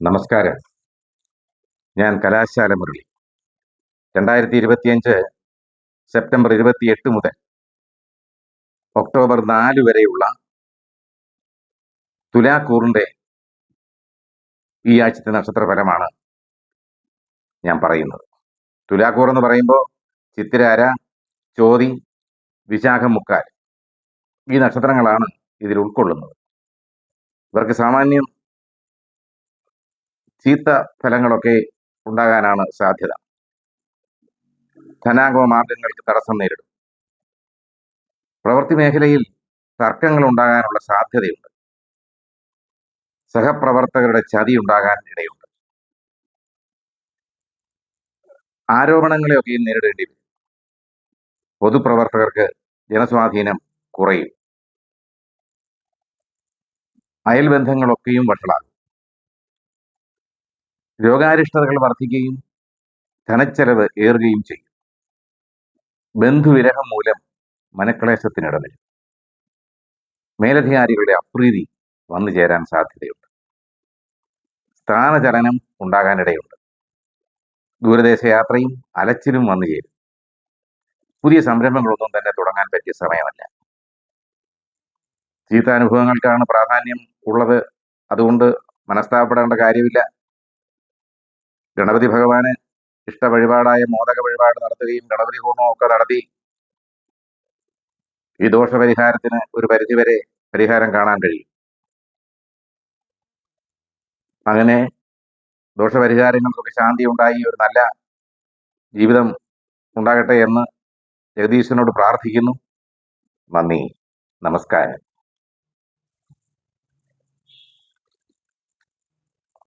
നമസ്കാരം. ഞാൻ കലാശാല മുരളി. രണ്ടായിരത്തി ഇരുപത്തിയഞ്ച് സെപ്റ്റംബർ ഇരുപത്തിയെട്ട് മുതൽ ഒക്ടോബർ നാല് വരെയുള്ള തുലാക്കൂറിന്റെ ഈ ആഴ്ചത്തെ നക്ഷത്രഫലമാണ് ഞാൻ പറയുന്നത്. തുലാക്കൂർ എന്ന് പറയുമ്പോൾ ചിത്തിരാര ചോതി വിശാഖം മുക്കാൽ ഈ നക്ഷത്രങ്ങളാണ് ഇതിൽ ഉൾക്കൊള്ളുന്നത്. ഇവർക്ക് സാമാന്യം ചീത്ത ഫലങ്ങളൊക്കെ ഉണ്ടാകാനാണ് സാധ്യത. ധനാഗമ മാർഗങ്ങൾക്ക് തടസ്സം നേരിടും. പ്രവൃത്തി മേഖലയിൽ തർക്കങ്ങൾ ഉണ്ടാകാനുള്ള സാധ്യതയുണ്ട്. സഹപ്രവർത്തകരുടെ ചതി ഉണ്ടാകാൻ ഇടയുണ്ട്. ആരോപണങ്ങളെയൊക്കെയും നേരിടേണ്ടി വരും. പൊതുപ്രവർത്തകർക്ക് ജനസ്വാധീനം കുറയും. അയൽബന്ധങ്ങളൊക്കെയും വഷളാകും. രോഗാരിഷ്ടതകൾ വർദ്ധിക്കുകയും ധനച്ചെലവ് ഏറുകയും ചെയ്യും. ബന്ധുവിരഹം മൂലം മനക്ലേശത്തിനിടവരും. മേലധികാരികളുടെ അപ്രീതി വന്നു ചേരാൻ സാധ്യതയുണ്ട്. സ്ഥാനചലനം ഉണ്ടാകാനിടയുണ്ട്. ദൂരദേശ യാത്രയും അലച്ചിലും വന്നു ചേരും. പുതിയ സംരംഭങ്ങളൊന്നും തന്നെ തുടങ്ങാൻ പറ്റിയ സമയമല്ല. ചീത്ത അനുഭവങ്ങൾക്കാണ് പ്രാധാന്യം ഉള്ളത്. അതുകൊണ്ട് മനസ്താപപ്പെടേണ്ട കാര്യമില്ല. ഗണപതി ഭഗവാന് ഇഷ്ട വഴിപാടായ മോദക വഴിപാട് നടത്തുകയും ഗണപതി ഹോമവും ഒക്കെ നടത്തി ഈ ദോഷപരിഹാരത്തിന് ഒരു പരിധിവരെ പരിഹാരം കാണാൻ കഴിയും. അങ്ങനെ ദോഷപരിഹാരങ്ങൾക്കൊക്കെ ശാന്തി ഉണ്ടായി ഒരു നല്ല ജീവിതം ഉണ്ടാകട്ടെ എന്ന് ജഗദീശനോട് പ്രാർത്ഥിക്കുന്നു. നന്ദി. നമസ്കാരം.